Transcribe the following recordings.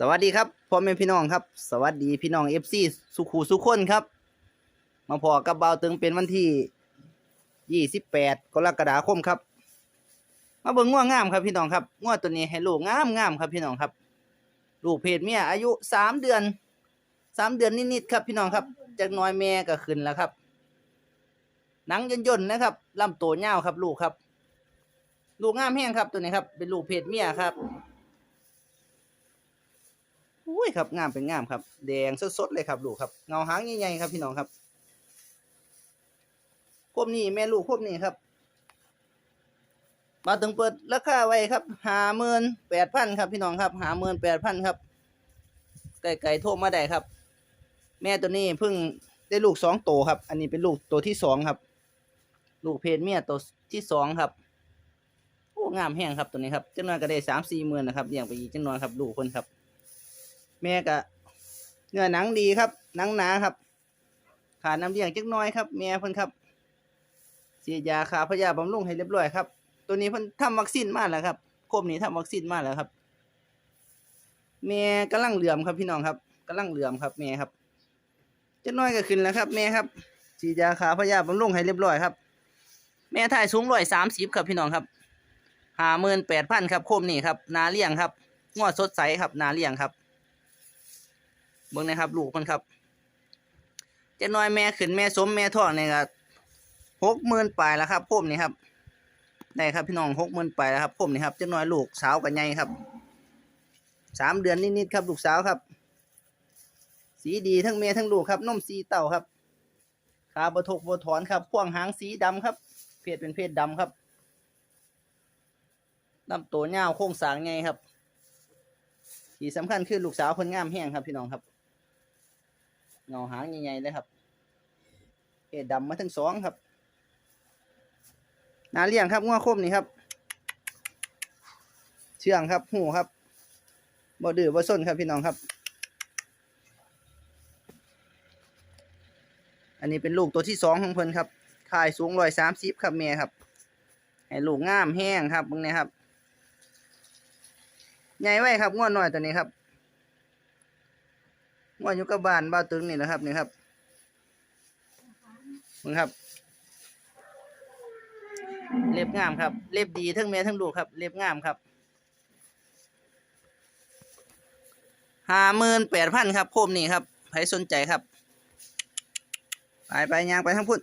สวัสดีครับพ่อแม่พี่น้องครับ สวัสดีพี่น้องเอฟซีสุขูสุขคนครับ มาพอกับเบาตึงเป็นวันที่ยี่สิบแปดกรกฎาคมครับ มาเบิ่งง่วงงามครับพี่น้องครับง่วงตัวนี้ให้ลูกงามงามครับพี่น้องครับ ลูกเพศเมียอายุสามเดือนสามเดือนนิดๆครับพี่น้องครับจากน้อยแม่ก็ขึ้นแล้วครับ หนังย่นๆนะครับลำตัวยาครับ ลูกครับ ลูกงามแห้งครับตัวนี้ครับ เป็นลูกเพศเมียครับ อุ้ยครับงามเป็นงามครับ แดงสดๆเลยครับลูกครับเงาหางใหญ่ๆครับพี่น้องครับควบนี้แม่ลูกควบนี้ครับ มาถึงเปิดราคาไว้ครับหาหมื่นแปดพันครับพี่น้องครับหาหมื่นแปดพันครับไก่ไก่โทรมาได้ครับ แม่ตัวนี้เพิ่งได้ลูกสองโตวครับ อันนี้เป็นลูกตัวที่สองครับ ลูกเพศเมียตัวที่สองครับโอ้งามแห้งครับตัวนี้ครับจังน้อยก็ได้สามสี่หมื่นนะครับเลี้ยงไปอีกจังน้อยครับลูกคนครับ แม่ก็เนื้อหนังดีครับ หนังหนาครับ ขาดน้ำเลี้ยงจักน้อยครับ แม่เพิ่นครับฉีดยาขาพยาบำรุงให้เรียบร้อยครับ ตัวนี้เพิ่นทำวัคซีนมาแล้วครับโคมนี้ทำวัคซีนมาแล้วครับ แม่กำลังเหลื่อมครับพี่น้องครับกำลังเหลื่อมครับ แม่ครับจักน้อยก็ขึ้นแล้วครับ แม่ครับฉีดยาขาพยาบำรุงให้เรียบร้อยครับ แม่ถ่ายสูงร้อยสามสิบครับพี่น้องครับห้าหมื่นแปดพันครับโคมนี้ครับ นาเลี้ยงครับงวดสดใสครับ นาเลี้ยงครับ บิ่งนะครับ ลูกมันครับเจะน้อยแม่ขึ้นแม่สมแม่ท้องเนี่ยก็หกหมื่นปลายแล้วครับผมนี่ครับได้ครับพี่น้องหกหมื่นปลายแล้วครับผมนี่ครับเจะน้อยลูกสาวกับใหญ่ครับสามเดือนนิดๆครับ ลูกสาวครับ สีดีทั้งแม่ทั้งลูกครับนมสีเต่าครับขาบทกบถอนครับพ่วงหางสีดำครับ เพศเป็นเพศดำครับลำตัวเงาโค้งสางไงครับที่สำคัญคือลูกสาวคนงามแห้งครับพี่น้องครับ เงาหางใหญ่ๆเลยครับเอ็ดำมาทั้งสองครับนาเลี้ยงครับง้อคมนี่ครับ เชื่องครับหูครับบ่ดื้อบ่ซนครับพี่น้องครับ อันนี้เป็นลูกตัวที่สองของเพิ่นครับขายสูงร้อยสามสิบครับแม่ครับให้ลูกง่ามแห้งครับตรงนี้ครับ ใหญ่ไว้ครับง่วนน้อยตัวนี้ครับ วนอยู่กับบ้านบ้าตึงนี่นะครับนี่ครับมึงครับ เล็บงามครับ เล็บดีทั้งแม่ทั้งลูกครับ เล็บงามครับห้าหมื่นแปดพันครับโคมนี่ครับใครสนใจครับ ไปไปยางไปทั้งพุ่น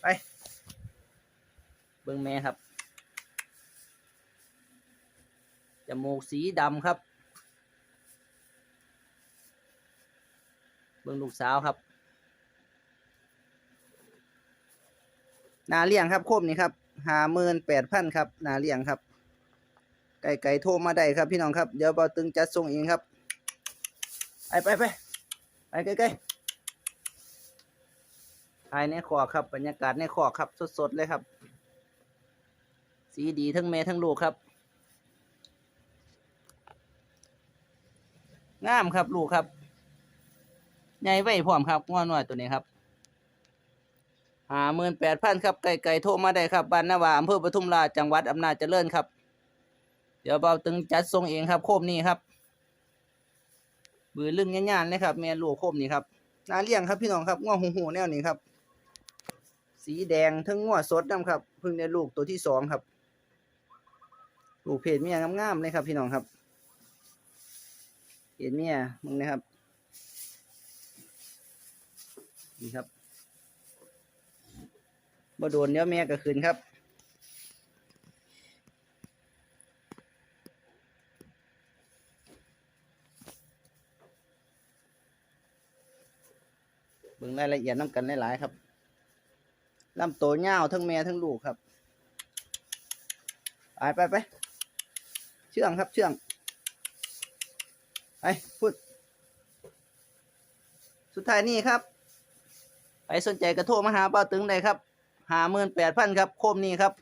ไป เบิ้งแม่ครับจมูกสีดำครับ บิ่งลูกสาวครับนาเลี้ยงครับโคมนี่ครับหาหมื่นแปดพันครับนาเลี้ยงครับ ไก่ไก่โทรมาได้ครับพี่น้องครับเดี๋ยวเบาตึงจัดส่งเองครับ ไปไปไปไปใกล้ๆภายในคอครับ บรรยากาศในคอครับ สดๆ เลยครับ สีดีทั้งแม่ทั้งลูกครับ งามครับลูกครับ ใหญ่ไว้พร้อมครับง้อน้อยตัวนี้ครับหาหมื่นแปดพันครับไก่ไก่โทรมาได้ครับบ้านนาวาอำเภอปทุมราชจังหวัดอำนาจเจริญครับ เดี๋ยวเบาตึงจัดส่งเองครับ โคมนี้ครับบือลึงง่ายๆเลยครับแม่ลูกโคมนี้ครับนาเลี้ยงครับพี่น้องครับง้อหูหูแนวนี้ครับ สีแดงทั้งง้อสดน้ำครับเพิ่งได้ลูกตัวที่สองครับ ลูกเพจเมียงามๆเลยครับ พี่น้องครับเห็นเนี่ยมึงนะครับ นี่ครับบ่โดนเดี๋ยวแม่ก็คืนครับ เบิ่งรายละเอียดน้ำกันหลายๆครับลำโตวเงาทั้งแม่ทั้งลูกครับ ไปไปไปเชื่องครับเชื่องไปพูดสุดท้ายนี่ครับ ไปสนใจกระโทรมาหาป้าตึงได้ครับหาหมื่นแปดพันครับโคมนี้ครับ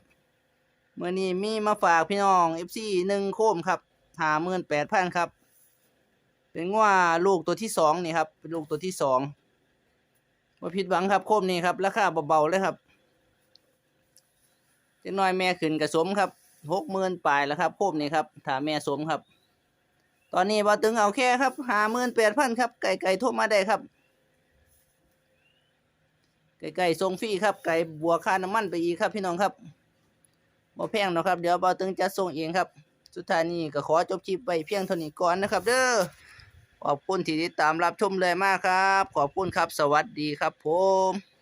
เมื่อนี้มีมาฝากพี่น้องเอฟซีหนึ่งโคมครับหาหมื่นแปดพันครับ เป็นว่าลูกตัวที่สองนี่ครับเป็นลูกตัวที่สองมาผิดหวังครับโคมนี้ครับราคาเบาๆเลยครับเจะน้อยแม่ขึ้นกระสมครับหกหมื่นปลายแล้วครับโคมนี้ครับถ้าแม่สมครับ ตอนนี้บ่ตึงเอาแค่ครับหาหมื่นแปดพันครับไก่ไก่โทรมาได้ครับ ไก่ทรงฟรีครับ ไก่บัวค่าน้ำมันไปอีกครับพี่น้องครับบ่แพงนะครับ เดี๋ยวบ่ตึงจะส่งเองครับ สุดท้ายนี้ก็ขอจบคลิปไปเพียงเท่านี้ก่อนนะครับ เด้อ ขอบคุณที่ติดตามรับชมเลยมากครับ ขอบคุณครับ สวัสดีครับผม